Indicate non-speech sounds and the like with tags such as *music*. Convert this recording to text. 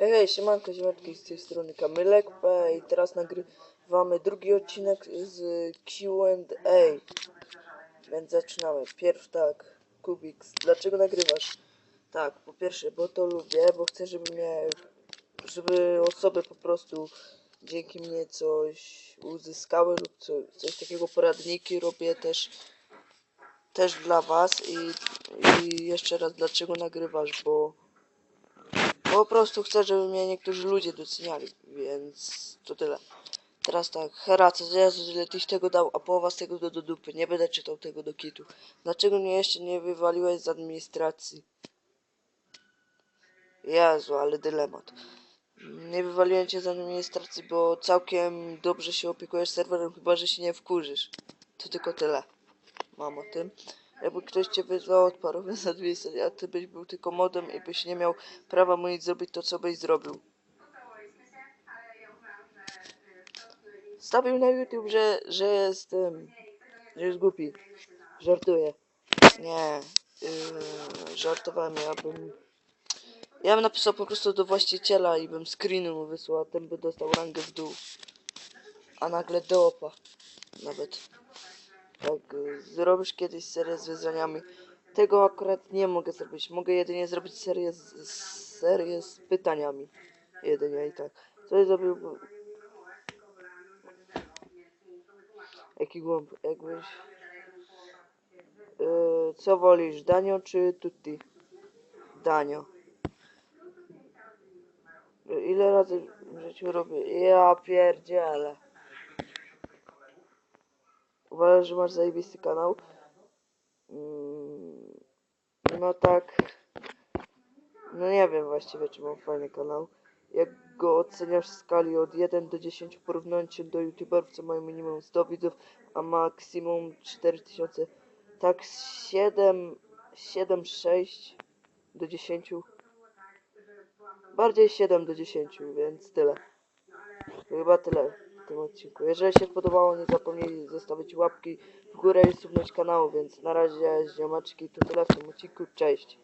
Hej, hej, siemanko, ziomeczki, z tej strony Kamylek P i teraz nagrywamy drugi odcinek z Q&A. Więc zaczynamy. Pierw tak, Kubiks, dlaczego nagrywasz? Tak, po pierwsze, bo to lubię, bo chcę, żeby mnie, żeby osoby po prostu dzięki mnie coś uzyskały lub co, coś takiego, poradniki robię też, też dla was i, i jeszcze raz, dlaczego nagrywasz, bo po prostu chcę, żeby mnie niektórzy ludzie doceniali, więc to tyle. Teraz tak, Herace, Jezu, ile tyś tego dał, a połowa z tego do, do dupy. Nie będę czytał tego do kitu. Dlaczego mnie jeszcze nie wywaliłeś z administracji? Jezu, ale dylemat. Nie wywaliłem cię z administracji, bo całkiem dobrze się opiekujesz serwerem, chyba że się nie wkurzysz. To tylko tyle. Mam o tym. Jakby ktoś cię wyzwał od parowy *laughs* z administracji, a ty byś był tylko modem i byś nie miał prawa mu nic zrobić to, co byś zrobił. Stawił na YouTube, że, że jestem, że jest głupi. Żartuję. Nie, yy, żartowałem, ja bym... Ja bym napisał po prostu do właściciela i bym screeny mu wysłał, a ten by dostał rangę w dół. A nagle do opa. Nawet. Y, zrobisz kiedyś serię z wyzwaniami. Tego akurat nie mogę zrobić. Mogę jedynie zrobić serię z, serię z pytaniami. Jedynie i tak. Coś zrobił... Jaki głąb, jakbyś... Yy, co wolisz, Danio czy Tutti? Danio. Ile razy w życiu robię? Ja pierdzielę. Uważasz, że masz zajebisty kanał? Mm, No tak. No nie wiem właściwie, czy mam fajny kanał. Jak go oceniasz w skali od 1 do 10 porównując się do youtuberów, co mają minimum 100 widzów, a maksimum 4000? Tak z 7, 7, 6 do 10. Bardziej 7 do 10, więc tyle. Chyba tyle tym odcinku. Jeżeli się podobało, nie zapomnij zostawić łapki w górę i subnąć kanału, więc na razie ziomeczki, to tyle w tym odcinku. Cześć!